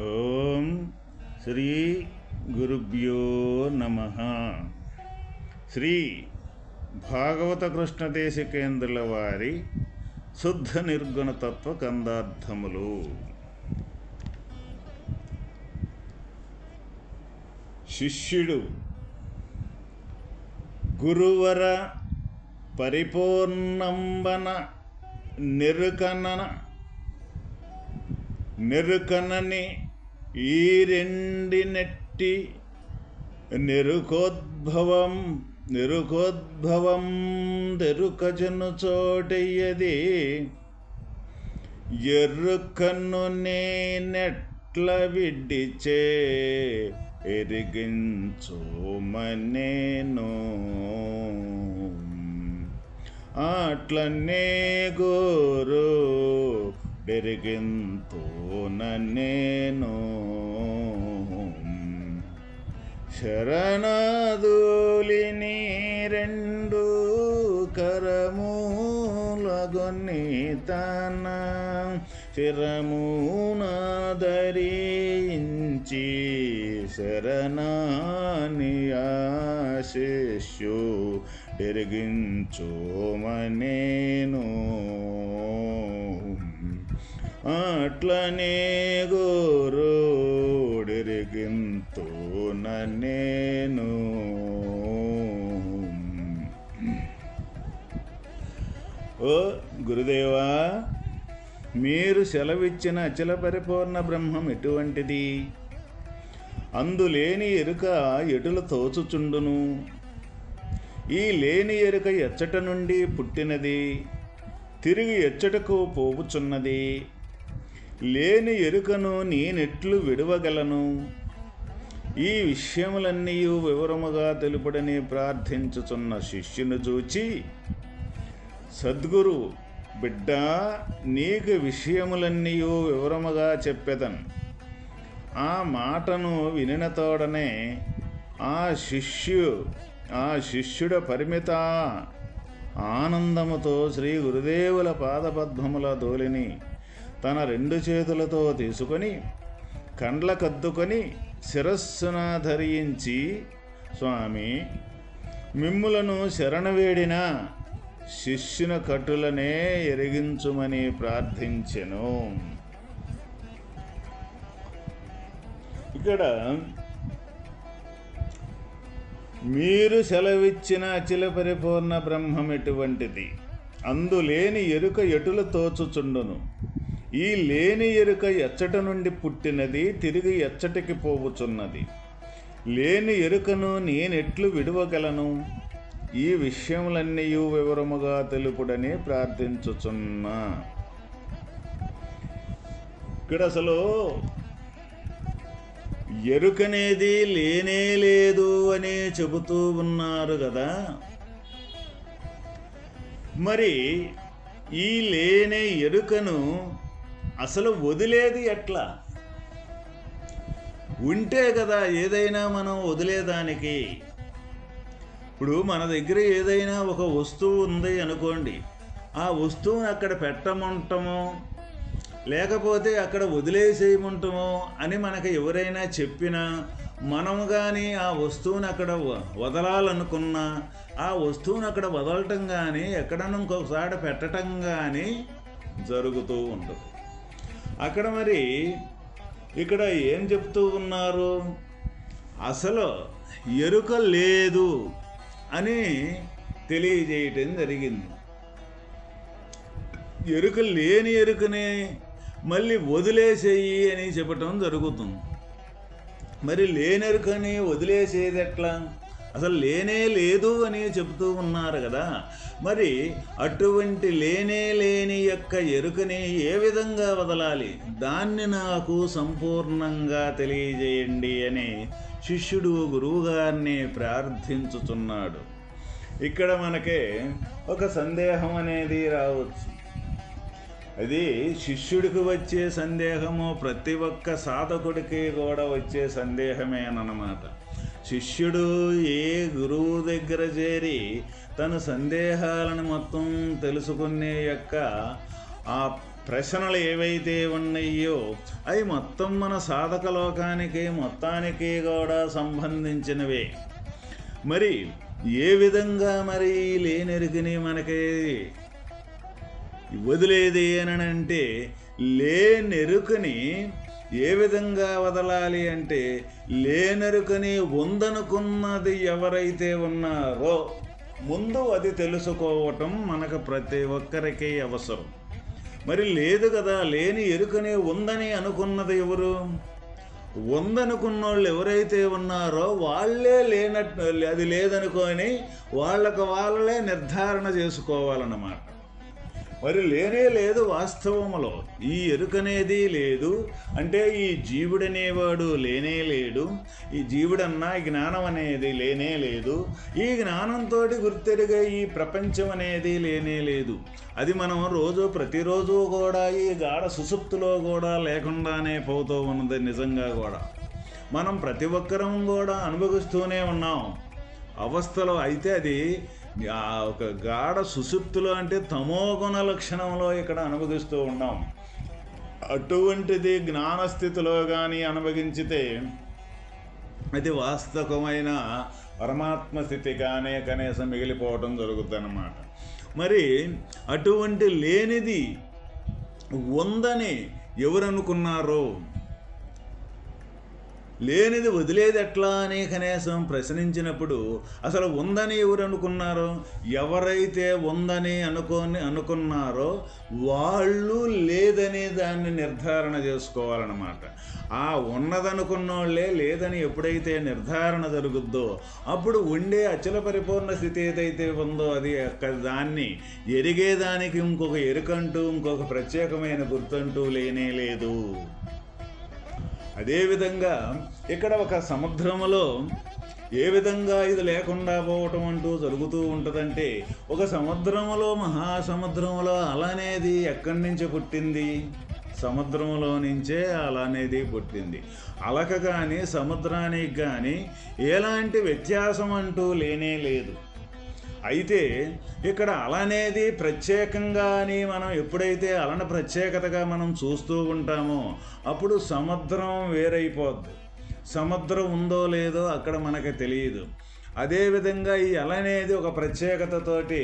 ఓం శ్రీ గురుభ్యో నమ. శ్రీ భాగవత కృష్ణ దేశికేంద్రుల వారి శుద్ధ నిర్గుణ తత్వ కందార్థములు. శిష్యుడు గురువర పరిపూర్ణంబన నిరుకనన నిరుకనని ఈ రెండినెట్టి నెరుకోద్భవం నిరుకోద్భవం తెరుకజను చోటయ్యది. ఎరుకను నేనెట్ల విడిచే ఎరిగించోమనేను. అట్లనే గోరు బెరిగింతోన నేను శరణదులిని రెండు కరమూలగొన్ని తన శిరమున శరణాని ఆశిష్యు ఎరిగించోమనేను అట్లనే గోరోడెరిగింతో నేను. ఓ గురుదేవా మీరు సెలవిచ్చిన అచల పరిపూర్ణ బ్రహ్మం ఎటువంటిది? అందులేని ఎరుక ఎటులు తోచుచుండును? ఈ లేని ఎరుక ఎచ్చట నుండి పుట్టినది తిరిగి ఎచ్చటకు పోవుచున్నది. లేని ఎరుకను నేనెట్లు విడవగలను. ఈ విషయములన్నీ వివరముగా తెలుపుడని ప్రార్థించుచున్న శిష్యును చూచి సద్గురు బిడ్డ నీకు విషయములన్నీ వివరముగా చెప్పెదన్. ఆ మాటను వినిన తోడనే ఆ శిష్యు ఆ శిష్యుడ పరిమిత ఆనందముతో శ్రీ గురుదేవుల పాదపద్మముల దోలిని తన రెండు చేతులతో తీసుకొని కండ్ల కద్దుకొని శిరస్సున ధరించి స్వామి మిమ్ములను శరణవేడిన శిష్యున కట్టులనే ఎరిగించుమని ప్రార్థించెను. ఇక్కడ మీరు సెలవిచ్చిన అచిల పరిపూర్ణ బ్రహ్మం ఎటువంటిది? అందులేని ఎరుక ఎటుల తోచుచుండును? ఈ లేని ఎరుక ఎచ్చట నుండి పుట్టినది తిరిగి ఎచ్చటికి పోవుచున్నది. లేని ఎరుకను నేనెట్లు విడవగలను? ఈ విషయములన్నీ వివరముగా తెలుపుడని ప్రార్థించుచున్నా. ఇక్కడ అసలు ఎరుకనేది లేనే లేదు అని చెబుతూ ఉన్నారు కదా మరి ఈ లేనే ఎరుకను అసలు వదిలేది ఎట్లా? ఉంటే కదా ఏదైనా మనం వదిలేదానికి. ఇప్పుడు మన దగ్గర ఏదైనా ఒక వస్తువు ఉంది అనుకోండి ఆ వస్తువుని అక్కడ పెట్టమంటామో లేకపోతే అక్కడ వదిలేసేయమంటామో అని మనకు ఎవరైనా చెప్పినా మనం కానీ ఆ వస్తువుని అక్కడ వదలాలనుకున్నా ఆ వస్తువుని అక్కడ వదలటం కానీ ఎక్కడన్నా ఇంకొకసారి పెట్టడం కానీ జరుగుతూ ఉంటుంది అక్కడ మరి ఇక్కడ ఏం చెప్తూ ఉన్నారు? అసలు ఎరుక లేదు అని తెలియజేయటం జరిగింది. ఎరుక లేని ఎరుకనే మళ్ళీ వదిలేసేయి అని చెప్పటం జరుగుతుంది. మరి లేనెరుకని వదిలేసేది ఎట్లా? అసలు లేనే లేదు అని చెబుతూ ఉన్నారు కదా. మరి అటువంటి లేనే లేని యొక్క ఎరుకని ఏ విధంగా వదలాలి? దాన్ని నాకు సంపూర్ణంగా తెలియజేయండి అని శిష్యుడు గురువుగారిని ప్రార్థించుతున్నాడు ఇక్కడ మనకే ఒక సందేహం అనేది రావచ్చు. అది శిష్యుడికి వచ్చే సందేహము ప్రతి ఒక్క సాధకుడికి కూడా వచ్చే సందేహమేనమాట శిష్యుడు ఏ గురువు దగ్గర చేరి తన సందేహాలను మొత్తం తెలుసుకునే యొక్క ఆ ప్రశ్నలు ఏవైతే ఉన్నాయో అవి మొత్తం మన సాధక లోకానికి మొత్తానికి కూడా సంబంధించినవే. మరి ఏ విధంగా మరి లేనెరుకని మనకి వదిలేది అని అంటే లేనెరుకని ఏ విధంగా వదలాలి అంటే లేనెరుకని ఉందనుకున్నది ఎవరైతే ఉన్నారో ముందు అది తెలుసుకోవటం మనకు ప్రతి ఒక్కరికి అవసరం. మరి లేదు కదా లేని ఎరుకనే ఉందని అనుకున్నది ఎవరు? ఉందనుకున్నోళ్ళు ఎవరైతే ఉన్నారో వాళ్ళే లేనట్టు అది లేదనుకొని వాళ్ళకు వాళ్ళే నిర్ధారణ చేసుకోవాలన్నమాట. మరి లేనే లేదు వాస్తవములో. ఈ ఎరుకనేది లేదు. అంటే ఈ జీవుడనేవాడు లేనే లేడు. ఈ జీవుడన్నా జ్ఞానం అనేది లేనే లేదు. ఈ జ్ఞానంతో గుర్తెరిగే ఈ ప్రపంచం అనేది లేనే లేదు. అది మనం రోజు ప్రతిరోజు కూడా ఈ గాఢ సుసుప్తిలో కూడా లేకుండానే పోతూ ఉన్నది నిజంగా కూడా. మనం ప్రతి ఒక్కరం కూడా అనుభవిస్తూనే ఉన్నాం. అవస్థలో అయితే అది ఆ ఒక గాఢ సుసుప్తులు అంటే తమోగుణ లక్షణంలో ఇక్కడ అనుభవిస్తూ ఉన్నాం. అటువంటిది జ్ఞానస్థితిలో కానీ అనుభవించితే అది వాస్తవమైన పరమాత్మ స్థితి కానీ కనీసం మిగిలిపోవటం జరుగుతుందన్నమాట మరి అటువంటి లేనిది ఉందని ఎవరనుకున్నారో లేనిది వదిలేది ఎట్లా అని కనీసం ప్రశ్నించినప్పుడు అసలు ఉందని ఎవరు అనుకున్నారో? ఎవరైతే ఉందని అనుకోని అనుకున్నారో వాళ్ళు లేదనే దాన్ని నిర్ధారణ చేసుకోవాలన్నమాట. ఆ ఉన్నదనుకున్నోళ్ళే లేదని ఎప్పుడైతే నిర్ధారణ జరుగుద్దో అప్పుడు ఉండే అచల పరిపూర్ణ స్థితి ఏదైతే ఉందో అది అక్కడ దాన్ని ఎరిగేదానికి ఇంకొక ఎరుకంటూ ఇంకొక ప్రత్యేకమైన గుర్తంటూ లేనే లేదు. అదేవిధంగా ఇక్కడ ఒక సముద్రములో ఏ విధంగా ఇది లేకుండా పోవటం అంటూ జరుగుతూ ఉంటుందంటే ఒక సముద్రములో మహాసముద్రములో అలానేది ఎక్కడి నుంచి పుట్టింది? సముద్రంలో నుంచే అలానేది పుట్టింది. అలక కానీ సముద్రానికి కానీ ఎలాంటి వ్యత్యాసం అంటూ లేనే లేదు. అయితే ఇక్కడ అలనేది ప్రత్యేకంగా అని మనం ఎప్పుడైతే అలన ప్రత్యేకతగా మనం చూస్తూ ఉంటామో అప్పుడు సముద్రం వేరైపోద్ది. సముద్రం ఉందో లేదో అక్కడ మనకు తెలియదు. అదేవిధంగా ఈ అల అనేది ఒక ప్రత్యేకతతోటి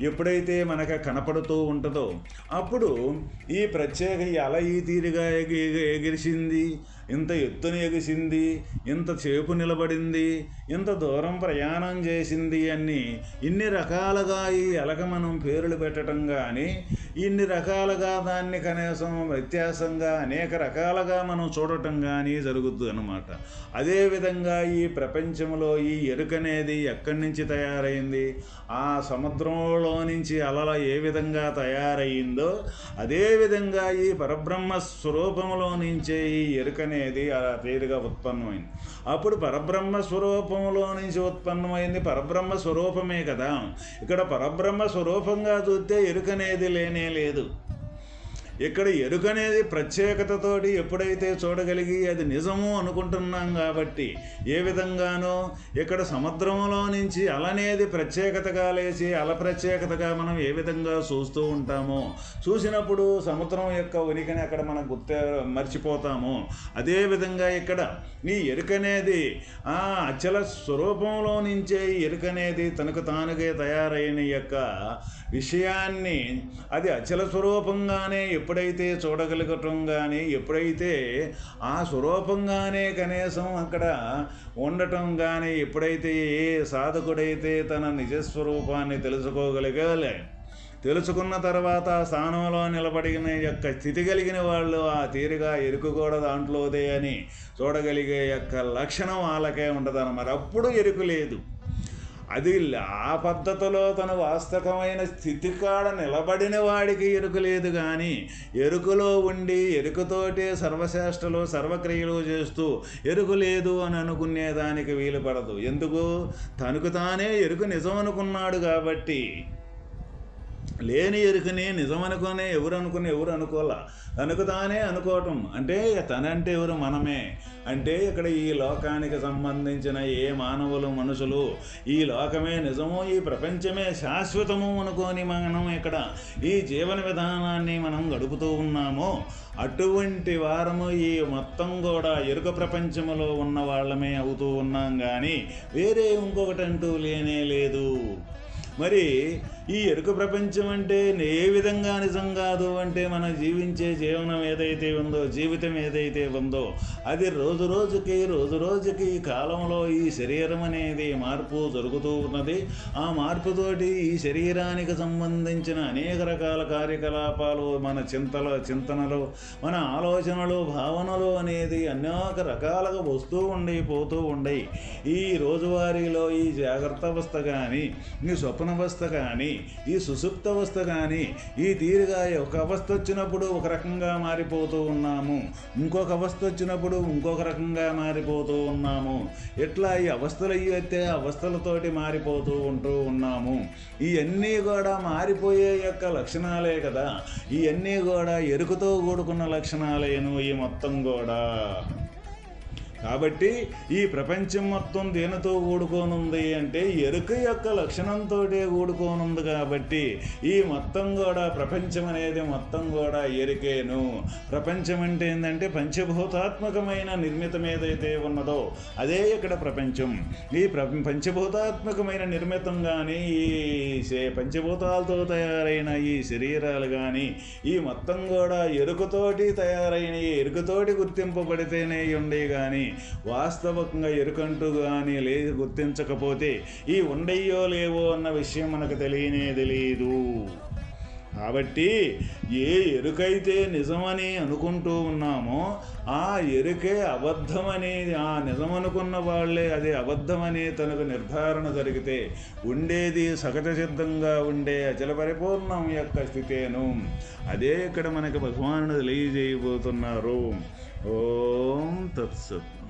ఎప్పుడైతే మనకు కనపడుతూ ఉంటుందో అప్పుడు ఈ ప్రత్యేక ఈ అల ఈ తీరుగా ఎగి ఎగిరిసింది ఇంత ఎత్తున ఎగిసింది ఇంత చేపు నిలబడింది ఇంత దూరం ప్రయాణం చేసింది అని ఇన్ని రకాలుగా ఈ ఎలక మనం పేర్లు పెట్టడం కానీ ఇన్ని రకాలుగా దాన్ని కనీసం వ్యత్యాసంగా అనేక రకాలుగా మనం చూడటం కానీ జరుగుతుంది అనమాట అదేవిధంగా ఈ ప్రపంచంలో ఈ ఎరుకనేది ఎక్కడి నుంచి తయారైంది? ఆ సముద్రంలో నుంచి అలల ఏ విధంగా తయారయ్యిందో అదేవిధంగా ఈ పరబ్రహ్మ స్వరూపంలో నుంచే ఈ ఎరుకనేది అలా తీరుగా ఉత్పన్నమైంది. అప్పుడు పరబ్రహ్మ స్వరూపంలో నుంచి ఉత్పన్నమైంది పరబ్రహ్మ స్వరూపమే కదా. ఇక్కడ పరబ్రహ్మ స్వరూపంగా చూస్తే ఎరుకనేది లేని లేదు. ఇక్కడ ఎరుకనేది ప్రత్యేకతతోటి ఎప్పుడైతే చూడగలిగి అది నిజము అనుకుంటున్నాం కాబట్టి ఏ విధంగానో ఇక్కడ సముద్రంలో నుంచి అలనేది ప్రత్యేకతగా లేచి అల ప్రత్యేకతగా మనం ఏ విధంగా చూస్తూ ఉంటామో చూసినప్పుడు సముద్రం యొక్క ఉనికిని అక్కడ మనం గుర్త మర్చిపోతాము. అదేవిధంగా ఇక్కడ ఈ ఎరుకనేది ఆ అచల స్వరూపంలో నుంచే ఈ ఎరుకనేది తనకు తానుగే తయారైన యొక్క విషయాన్ని అది అచల స్వరూపంగానే ఎప్పుడైతే చూడగలగటం కానీ ఎప్పుడైతే ఆ స్వరూపంగానే కనీసం అక్కడ ఉండటం కానీ ఎప్పుడైతే ఏ సాధకుడైతే తన నిజస్వరూపాన్ని తెలుసుకోగలిగాలే తెలుసుకున్న తర్వాత ఆ స్థానంలో నిలబడిన యొక్క స్థితి కలిగిన వాళ్ళు ఆ తీరుగా ఎరుకు కూడా దాంట్లోదే అని చూడగలిగే యొక్క లక్షణం వాళ్ళకే ఉండదన్నమాట. అప్పుడు ఎరుకు లేదు. అది ఆ పద్ధతిలో తన వాస్తవమైన స్థితి కాడ నిలబడిన వాడికి ఎరుకు లేదు కానీ ఎరుకులో ఉండి ఎరుకతోటే సర్వశ్రేష్టలు సర్వక్రియలు చేస్తూ ఎరుకు లేదు అని అనుకునేదానికి వీలు పడదు. ఎందుకు? తనకు తానే ఎరుకు నిజం అనుకున్నాడు కాబట్టి. లేని ఎరుకని నిజమనుకునే ఎవరు అనుకుని ఎవరు అనుకోవాలా? తనకు తానే అనుకోవటం. అంటే తనంటే ఎవరు మనమే. అంటే ఇక్కడ ఈ లోకానికి సంబంధించిన ఏ మానవులు మనుషులు ఈ లోకమే నిజము ఈ ప్రపంచమే శాశ్వతము అనుకొని మనం ఇక్కడ ఈ జీవన విధానాన్ని మనం గడుపుతూ ఉన్నామో అటువంటి వారము ఈ మొత్తం కూడా ఎరుక ప్రపంచములో ఉన్న వాళ్ళమే అవుతూ ఉన్నాం కానీ వేరే ఇంకొకటి అంటూ లేనే లేదు. మరి ఈ ఎరుక ప్రపంచం అంటే ఏ విధంగా నిజం కాదు అంటే మనం జీవించే జీవనం ఏదైతే ఉందో జీవితం ఏదైతే ఉందో అది రోజు రోజుకి రోజు రోజుకి ఈ కాలంలో ఈ శరీరం అనేది మార్పు జరుగుతూ ఉన్నది. ఆ మార్పుతోటి ఈ శరీరానికి సంబంధించిన అనేక రకాల కార్యకలాపాలు మన చింతల చింతనలు మన ఆలోచనలు భావనలు అనేది అనేక రకాలుగా వస్తూ ఉండి పోతూ ఉండయి ఈ రోజువారీలో ఈ జాగ్రత్త అవస్థ కానీ ఈ స్వప్నవస్థ కానీ ఈ సుసుప్త అవస్థ కానీ ఈ తీరుగా ఒక అవస్థ వచ్చినప్పుడు ఒక రకంగా మారిపోతూ ఉన్నాము. ఇంకొక అవస్థ వచ్చినప్పుడు ఇంకొక రకంగా మారిపోతూ ఉన్నాము. ఎట్లా ఈ అవస్థలు అయితే అవస్థలతోటి మారిపోతూ ఉంటూ ఉన్నాము. ఇవన్నీ కూడా మారిపోయే యొక్క లక్షణాలే కదా. ఇవన్నీ కూడా ఎరుకుతో కూడుకున్న లక్షణాలేను ఈ మొత్తం కూడా. కాబట్టి ఈ ప్రపంచం మొత్తం దేనితో కూడుకోనుంది అంటే ఎరుక యొక్క లక్షణంతో కూడుకోనుంది కాబట్టి ఈ మొత్తం కూడా ప్రపంచం అనేది మొత్తం కూడా ఎరుకేను. ప్రపంచం అంటే ఏంటంటే పంచభూతాత్మకమైన నిర్మితం ఏదైతే ఉన్నదో అదే ఇక్కడ ప్రపంచం. ఈ ప్ర పంచభూతాత్మకమైన నిర్మితం కానీ ఈ పంచభూతాలతో తయారైన ఈ శరీరాలు కానీ ఈ మొత్తం కూడా ఎరుకతోటి తయారైన ఎరుకతోటి గుర్తింపబడితేనే ఉండే కానీ వాస్తవంగా ఎరుకంటూ కానీ లేదు గుర్తించకపోతే ఈ ఉండయ్యో లేవో అన్న విషయం మనకు తెలియనే తెలియదు కాబట్టి ఏ ఎరుకైతే నిజమని అనుకుంటూ ఉన్నామో ఆ ఎరుకే అబద్ధమని ఆ నిజమనుకున్న వాళ్ళే అది అబద్ధమని తనకు నిర్ధారణ జరిగితే ఉండేది సహజ సిద్ధంగా ఉండే అచల పరిపూర్ణం యొక్క స్థితేను. అదే ఇక్కడ మనకి భగవానుడు తెలియజేయబోతున్నారు. ఓం తత్సత్.